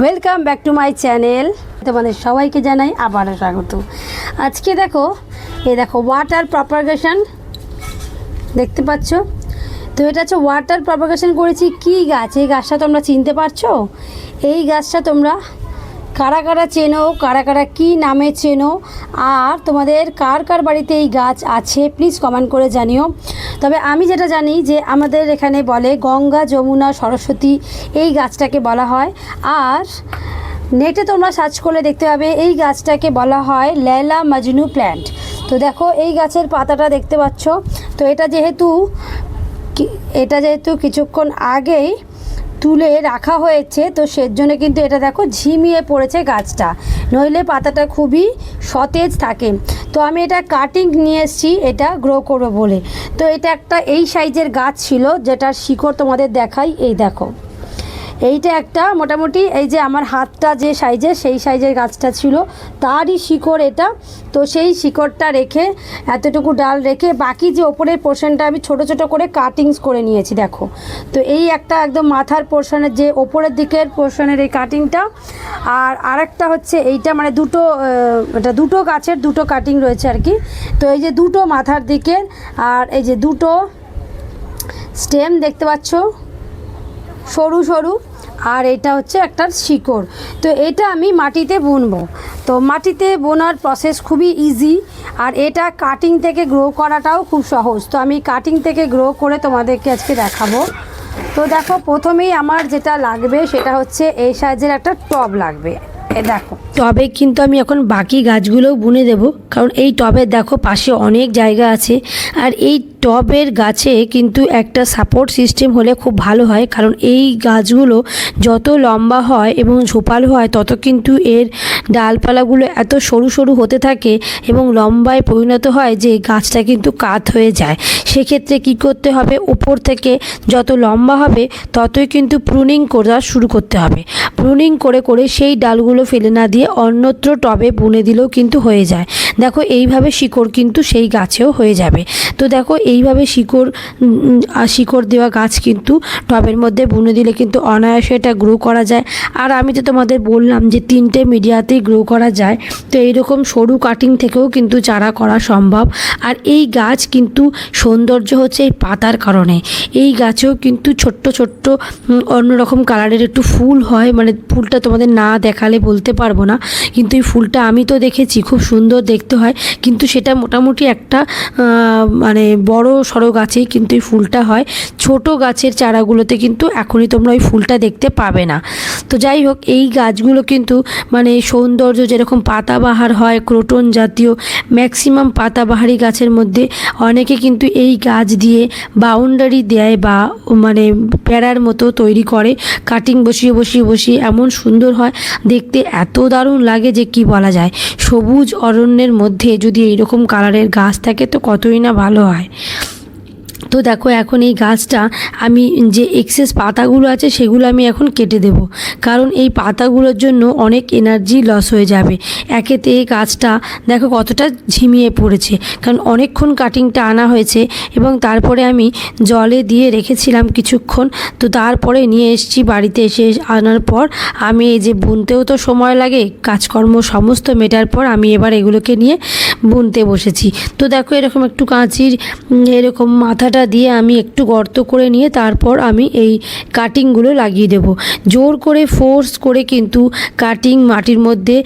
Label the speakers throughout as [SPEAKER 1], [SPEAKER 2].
[SPEAKER 1] Welcome back to my channel তোমাদের সবাইকে জানাই আবারও স্বাগত। আজকে দেখো, এই দেখো ওয়াটার প্রপাগেশন দেখতে পাচ্ছ? তো এটা হচ্ছে ওয়াটার প্রপাগেশন করেছি কি গাছ? এই গাছটা তোমরা চিনতে পারছ? এই গাছটা তোমরা কারা কারা চেনো, কারা কারা কী নামে চেনো, আর তোমাদের কার কার বাড়িতে এই গাছ আছে প্লিজ কমেন্ট করে জানিও। তবে আমি যেটা জানি যে আমাদের এখানে বলে গঙ্গা, যমুনা, সরস্বতী এই গাছটাকে বলা হয়। আর নেটে তোমরা সার্চ করলে দেখতে পাবে এই গাছটাকে বলা হয় লেলা মাজনু প্ল্যান্ট তো দেখো এই গাছের পাতাটা দেখতে পাচ্ছ। তো এটা যেহেতু এটা যেহেতু কিছুক্ষণ আগেই তুলে রাখা হয়েছে। তো সেজন্য কিন্তু এটা দেখো ঝিমিয়ে পড়েছে গাছটা। নইলে পাতাটা খুবই সতেজ থাকে। তো আমি এটা কাটিং নিয়ে এসেছি, এটা গ্রো করব বলে। তো এটা একটা এই সাইজের গাছ ছিল, যেটার শিকড় তোমাদের দেখাই, এই দেখো। এইটা একটা মোটামুটি এই যে আমার হাতটা যে সাইজের সেই সাইজের গাছটা ছিল, তারই শিকড় এটা। তো সেই শিকড়টা রেখে, এতটুকু ডাল রেখে বাকি যে ওপরের পোর্শনটা আমি ছোট ছোট করে কাটিংস করে নিয়েছি, দেখো। তো এই একটা একদম মাথার পোর্শনের যে ওপরের দিকের পোর্শনের এই কাটিংটা। আর আরেকটা হচ্ছে এইটা মানে দুটো এটা দুটো গাছের দুটো কাটিং রয়েছে আর কি। তো এই যে দুটো মাথার দিকের, আর এই যে দুটো স্টেম দেখতে পাচ্ছ? সরু সরু। আর এটা হচ্ছে একটা শিকড়। তো এটা আমি মাটিতে বুনবো। তো মাটিতে বোনার প্রসেস খুবই ইজি আর এটা কাটিং থেকে গ্রো করাটাও খুব সহজ। তো আমি কাটিং থেকে গ্রো করে তোমাদেরকে আজকে দেখাবো। তো দেখো, প্রথমেই আমার যেটা লাগবে সেটা হচ্ছে এই সাইজের একটা টব লাগবে। এ দেখো। টবে কিন্তু আমি এখন বাকি গাছগুলোও বুনে দেব। কারণ এই টবের দেখো পাশে অনেক জায়গা আছে। আর এই টবের গাছে কিন্তু একটা সাপোর্ট সিস্টেম হলে খুব ভালো হয়। কারণ এই গাছগুলো যত লম্বা হয় এবং ঝোপালো হয়, তত কিন্তু এর ডালপালাগুলো এত সরু সরু হতে থাকে এবং লম্বায় পরিণত হয় যে গাছটা কিন্তু কাত হয়ে যায়। সেক্ষেত্রে কি করতে হবে? উপর থেকে যত লম্বা হবে, ততই কিন্তু প্রুনিং করা শুরু করতে হবে। প্রুনিং করে করে সেই ডালগুলো ফেলে না দিয়ে অন্যত্র টবে বুনে দিলেও কিন্তু হয়ে যায়। দেখো, এইভাবে শিকড় কিন্তু সেই গাছেও হয়ে যাবে। তো দেখো, এইভাবে শিকড় শিকড় দেওয়া গাছ কিন্তু টবের মধ্যে বুনে দিলে কিন্তু অনায়াসে এটা গ্রো করা যায়। আর আমি তো তোমাদের বললাম যে তিনটে মিডিয়াতেই গ্রো করা যায়। তো এইরকম সরু কাটিং থেকেও কিন্তু চারা করা সম্ভব। আর এই গাছ কিন্তু সৌন্দর্য হচ্ছে এই পাতার কারণে। এই গাছেও কিন্তু ছোট্ট ছোট্ট অন্যরকম কালারের একটু ফুল হয়। মানে ফুলটা তোমাদের না দেখালে বলতে পারব না। কিন্তু এই ফুলটা আমি তো দেখেছি, খুব সুন্দর দেখতে হয়। কিন্তু সেটা মোটামুটি একটা মানে বড় সড়ো গাছেই কিন্তু এই ফুলটা হয়। ছোট গাছের চারাগুলোতে কিন্তু এখনই তোমরা ওই ফুলটা দেখতে পাবে না। তো যাই হোক, এই গাছগুলো কিন্তু মানে সৌন্দর্য যেরকম পাতাবাহার হয়, ক্রোটন জাতীয়, ম্যাক্সিমাম পাতাবাহারি গাছের মধ্যে অনেকে কিন্তু এই গাছ দিয়ে বাউন্ডারি দেয় বা মানে প্যারার মতো তৈরি করে। কাটিং বসিয়ে বসিয়ে বসিয়ে এমন সুন্দর হয়। দেখতে এত দারুণ লাগে যে কি বলা যায়। সবুজ অরণ্যের মধ্যে যদি এইরকম কালারের গাছ থাকে তো কতই না ভালো হয়। তো দেখো এখন এই গাছটা আমি যে এক্সেস পাতাগুলো আছে সেগুলো আমি এখন কেটে দেব। কারণ এই পাতাগুলোর জন্য অনেক এনার্জি লস হয়ে যাবে। একেতে এই গাছটা দেখো কতটা ঝিমিয়ে পড়েছে। কারণ অনেকক্ষণ কাটিংটা আনা হয়েছে এবং তারপরে আমি জলে দিয়ে রেখেছিলাম কিছুক্ষণ। তো তারপরে নিয়ে এসেছি বাড়িতে এসে আনার পর আমি এই যে বুনতেও তো সময় লাগে, কাজকর্ম সমস্ত মেটার পর আমি এবার এগুলোকে নিয়ে বুনতে বসেছি। তো দেখো এরকম একটু কাঁচির এরকম মাথাটা দিয়ে আমি একটু গর্ত করে নিয়ে তারপর আমি এই কাটিংগুলো লাগিয়ে দেব। জোর করে ফোর্স করে কিন্তু কাটিং মাটির মধ্যে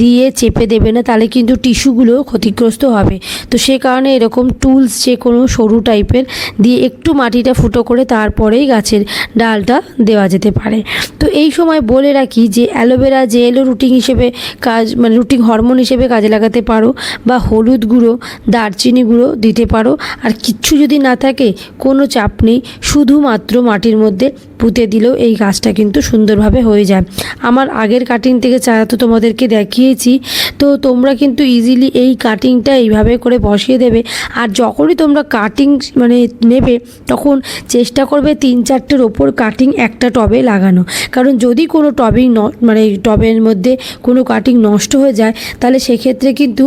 [SPEAKER 1] দিয়ে চেপে দেবে না, তাহলে কিন্তু টিস্যুগুলো ক্ষতিগ্রস্ত হবে। তো সে কারণে এরকম টুলস যে কোনো সরু টাইপের দিয়ে একটু মাটিটা ফুটো করে তারপরেই গাছের ডালটা দেওয়া যেতে পারে। তো এই সময় বলে রাখি যে অ্যালোভেরা জেলও রুটিন হিসেবে কাজ মানে রুটিন হরমোন হিসেবে কাজে লাগাতে পারো বা হলুদ গুঁড়ো, দারচিনি গুঁড়ো দিতে পারো। আর কিচ্ছু যদি না থাকে, কোনো চাপ নেই, শুধুমাত্র মাটির মধ্যে পুঁতে দিলেও এই গাছটা কিন্তু সুন্দরভাবে হয়ে যায়। আমার আগের কাটিং থেকে চারা তো তোমাদেরকে দেখ দেখিয়েছি, তো তোমরা কিন্তু ইজিলি এই কাটিংটা এইভাবে করে বসিয়ে দেবে। আর যখনই তোমরা কাটিং মানে নেবে, তখন চেষ্টা করবে তিন চারটের ওপর কাটিং একটা টবে লাগানো। কারণ যদি কোনো টবিং ন মানে টবের মধ্যে কোনো কাটিং নষ্ট হয়ে যায়, তাহলে সেক্ষেত্রে কিন্তু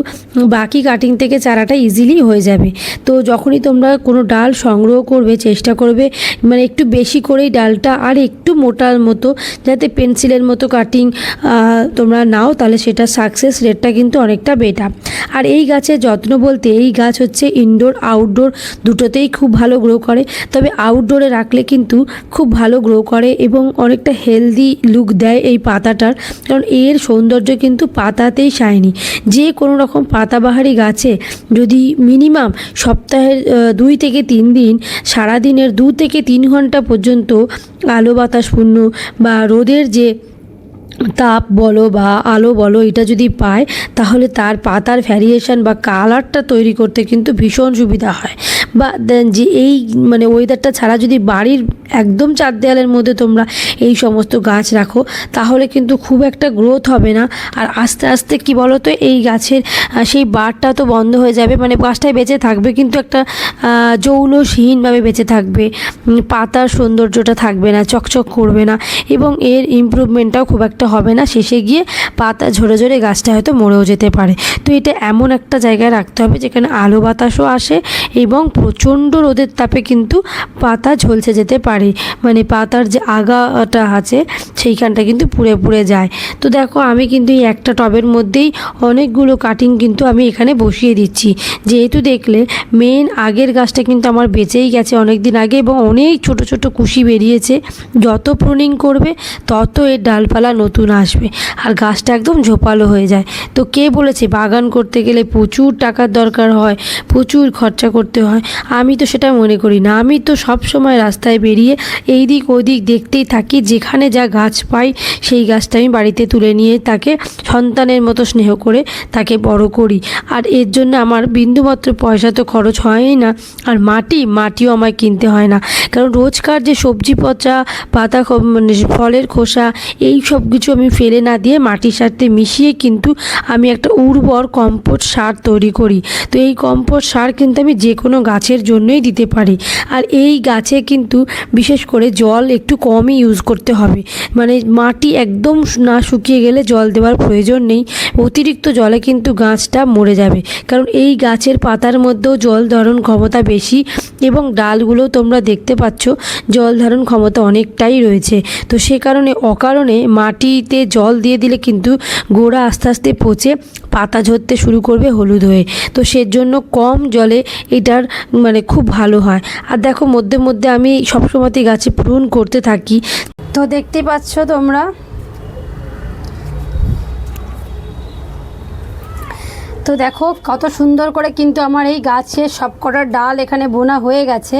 [SPEAKER 1] বাকি কাটিং থেকে চারাটা ইজিলি হয়ে যাবে। তো যখনই তোমরা কোনো ডাল সংগ্রহ করবে, চেষ্টা করবে মানে একটু বেশি করেই ডালটা আর একটু মোটার মতো, যাতে পেন্সিলের মতো কাটিং তোমরা নাও, তাহলে সেটা সাকসেস রেটটা কিন্তু অনেকটা বেটার আর এই গাছের যত্ন বলতে এই গাছ হচ্ছে ইনডোর আউটডোর দুটোতেই খুব ভালো গ্রো করে। তবে আউটডোরে রাখলে কিন্তু খুব ভালো গ্রো করে এবং অনেকটা হেলদি লুক দেয় এই পাতাটার। কারণ এর সৌন্দর্য কিন্তু পাতাতেই সায়নি যে কোনো রকম পাতাবাহারি গাছে যদি মিনিমাম সপ্তাহের দুই থেকে তিন দিন, সারাদিনের দু থেকে তিন ঘণ্টা পর্যন্ত আলো বাতাসপূর্ণ বা রোদের যে তাপ বলো বা আলো বলো, এটা যদি পায়, তাহলে তার পাতার ভ্যারিয়েশন বা কালারটা তৈরি করতে কিন্তু ভীষণ সুবিধা হয়। বা যে এই মানে ওয়েদারটা ছাড়া যদি বাড়ির একদম চার দেয়ালের মধ্যে তোমরা এই সমস্ত গাছ রাখো তাহলে কিন্তু খুব একটা গ্রোথ হবে না। আর আস্তে আস্তে কি বলো তো এই গাছের সেই বারটা তো বন্ধ হয়ে যাবে। মানে গাছটায় বেঁচে থাকবে কিন্তু একটা আহ, যৌলসহীনভাবে বেঁচে থাকবে। পাতার সৌন্দর্যটা থাকবে না চকচক করবে না এবং এর ইমপ্রুভমেন্টটাও খুব একটা হবে না। শেষে গিয়ে পাতা ঝরে ঝরে গাছটা হয়তো মরেও যেতে পারে। তো এটা এমন একটা জায়গায় রাখতে হবে যেখানে আলো বাতাসও আসে এবং প্রচণ্ড রোদের তাপে কিন্তু পাতা ঝলসে যেতে পারে। মানে পাতার যে আগাটা আছে, সেইখানটা কিন্তু পুড়ে পুড়ে যায়। তো দেখো, আমি কিন্তু এই একটা টবের মধ্যেই অনেকগুলো কাটিং কিন্তু আমি এখানে বসিয়ে দিচ্ছি। যেহেতু দেখলে মেন আগের গাছটা কিন্তু আমার বেঁচেই গেছে অনেক দিন আগে এবং অনেক ছোট ছোট কুশি বেরিয়েছে। যত প্রুনিং করবে, তত এর ডালপালা নতুন আসবে। আর গাছটা একদম ঝোপালো হয়ে যায়। তো কে বলেছে, বাগান করতে গেলে প্রচুর টাকার দরকার হয়, প্রচুর খরচা করতে হয়। আমি তো সেটা মনে করি না। আমি তো সব সময় রাস্তায় বেরিয়ে এই দিক ওই দিক দেখতেই থাকি, যেখানে যা গাছ পাই সেই গাছটা আমি বাড়িতে তুলে নিয়ে তাকে সন্তানের মতো স্নেহ করে তাকে বড় করি। আর এর জন্য আমার বিন্দুমাত্র পয়সা তো খরচ হয়ই না, আর মাটি, মাটিও আমায় কিনতে হয় না। কারণ রোজকার যে সবজি পচা, পাতা মানে ফলের খোসা, এই সব কিছু আমি ফেলে না দিয়ে মাটির সাথে মিশিয়ে কিন্তু আমি একটা উর্বর কম্পোস্ট সার তৈরি করি। তো এই কম্পোস্ট সার কিন্তু আমি যে কোনো গাছের জন্যই দিতে পারি। আর এই গাছে কিন্তু বিশেষ করে জল একটু কমই ইউজ করতে হবে। মানে মাটি একদম না শুকিয়ে গেলে জল দেওয়ার প্রয়োজন নেই। অতিরিক্ত জলে কিন্তু গাছটা মরে যাবে। কারণ এই গাছের পাতার মধ্যেও জল ধারণ ক্ষমতা বেশি এবং ডালগুলো তোমরা দেখতে পাচ্ছ, জল ধারণ ক্ষমতা অনেকটাই রয়েছে। তো সে কারণে অকারণে মাটিতে জল দিয়ে দিলে কিন্তু গোড়া আস্তে আস্তে পচে, পাতা ঝরতে শুরু করবে হলুদ হয়ে। তো সেজন্য কম জলে এটার মানে খুব ভালো হয়। আর দেখো মধ্যে মধ্যে আমি সবসময়তেই গাছে প্রুন করতে থাকি। তো দেখতে পাচ্ছ তোমরা? তো দেখো কত সুন্দর করে কিন্তু আমার এই গাছের সবকটা ডাল এখানে বোনা হয়ে গেছে।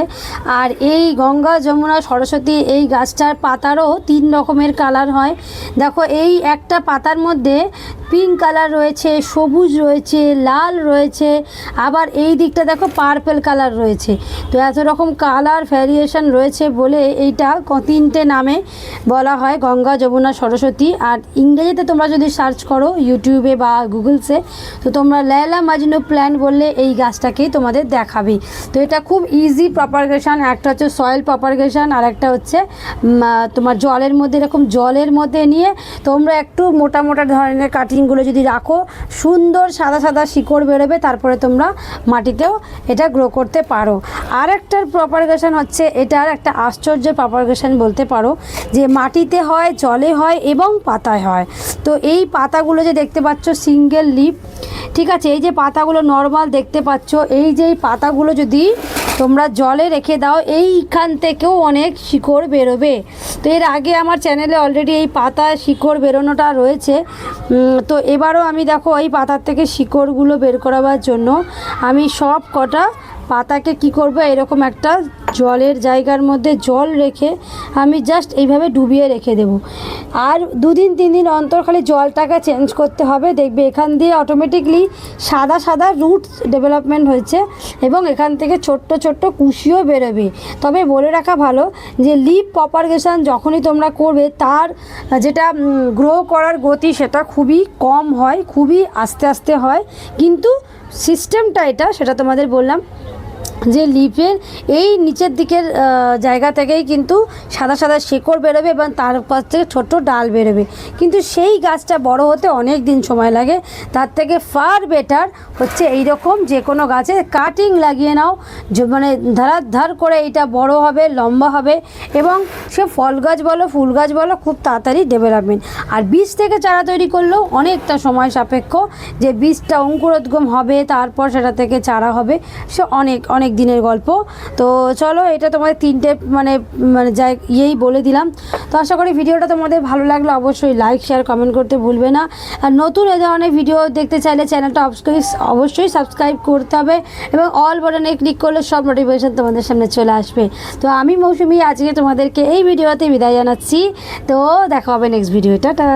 [SPEAKER 1] আর এই গঙ্গা, যমুনা, সরস্বতী এই গাছটার পাতারও তিন রকমের কালার হয়। দেখো এই একটা পাতার মধ্যে পিঙ্ক কালার রয়েছে, সবুজ রয়েছে, লাল রয়েছে, আবার এই দিকটা দেখো পার্পেল কালার রয়েছে। তো এত রকম কালার ভ্যারিয়েশন রয়েছে বলে এইটা তিনটে নামে বলা হয় গঙ্গা, যমুনা, সরস্বতী। আর ইংরেজিতে তোমরা যদি সার্চ করো ইউটিউবে বা গুগলসে, তো তোমরা লেলা মাজনু প্ল্যান বললে এই গাছটাকেই তোমাদের দেখাবে। তো এটা খুব ইজি প্রপারগেশন একটা হচ্ছে সয়েল প্রপারগেশন আর একটা হচ্ছে তোমার জলের মধ্যে, এরকম জলের মধ্যে নিয়ে তোমরা একটু মোটা মোটা ধরনের কাটিংগুলো যদি রাখো, সুন্দর সাদা সাদা শিকড় বেরোবে, তারপরে তোমরা মাটিতেও এটা গ্রো করতে পারো। আর একটার প্রপারগেশন হচ্ছে, এটার একটা আশ্চর্য প্রপারগেশন বলতে পারো, যে মাটিতে হয়, জলে হয় এবং পাতায় হয়। তো এই পাতাগুলো যে দেখতে পাচ্ছ সিঙ্গেল লিপ ঠিক আছে? এই যে পাতাগুলো নর্মাল দেখতে পাচ্ছ, এই যে এই পাতাগুলো যদি তোমরা জলে রেখে দাও, এইখান থেকেও অনেক শিকড় বেরোবে। তো এর আগে আমার চ্যানেলে অলরেডি এই পাতা শিকড় বেরোনোটা রয়েছে। তো এবারও আমি দেখো এই পাতার থেকে শিকড়গুলো বের করাবার জন্য আমি সব কটা পাতাকে কি করব, এরকম একটা জলের জায়গার মধ্যে জল রেখে আমি জাস্ট এইভাবে ডুবিয়ে রেখে দেব। আর দুদিন, তিন দিন অন্তর খালি জলটাকে চেঞ্জ করতে হবে। দেখবে এখান দিয়ে অটোমেটিকলি সাদা সাদা রুট ডেভেলপমেন্ট হয়েছে এবং এখান থেকে ছোট্ট ছোট্ট কুশিও বেরোবে। তবে বলে রাখা ভালো যে লিপ প্রপারগেশন যখনই তোমরা করবে, তার যেটা গ্রো করার গতি সেটা খুবই কম হয়, খুবই আস্তে আস্তে হয়। কিন্তু সিস্টেমটা এটা, সেটা তোমাদের বললাম যে লিফের এই নিচের দিকের জায়গা থেকেই কিন্তু সাদা সাদা শেকড় বেরোবে এবং তার পাশ থেকে ছোট্ট ডাল বেরোবে। কিন্তু সেই গাছটা বড় হতে অনেক দিন সময় লাগে। তার থেকে ফার বেটার হচ্ছে এই রকম যে কোনো গাছে কাটিং লাগিয়ে নাও। মানে ধারার ধার করে এইটা বড় হবে, লম্বা হবে এবং সে ফল গাছ বলো, ফুল গাছ বলো, খুব তাড়াতাড়ি ডেভেলপমেন্ট আর বীজ থেকে চারা তৈরি করলেও অনেকটা সময় সাপেক্ষ যে বীজটা অঙ্কুরোদ্গম হবে, তারপর সেটা থেকে চারা হবে। সে অনেক অনেক দিনের গল্প। তো চলো, এটা তোমাদের তিনটে মানে মানে যাই, ইয়েই বলে দিলাম। তো আশা করি ভিডিওটা তোমাদের ভালো লাগলে, অবশ্যই লাইক শেয়ার কমেন্ট করতে ভুলবে না। আর নতুন এ ধরনের ভিডিও দেখতে চাইলে চ্যানেলটা অবশ্যই অবশ্যই সাবস্ক্রাইব করতে হবে এবং অল বাটনে ক্লিক করলে সব নোটিফিকেশান তোমাদের সামনে চলে আসবে। তো আমি মৌসুমি, আজকে তোমাদেরকে এই ভিডিওতে বিদায় জানাচ্ছি। তো দেখা হবে নেক্সট ভিডিও টাটা।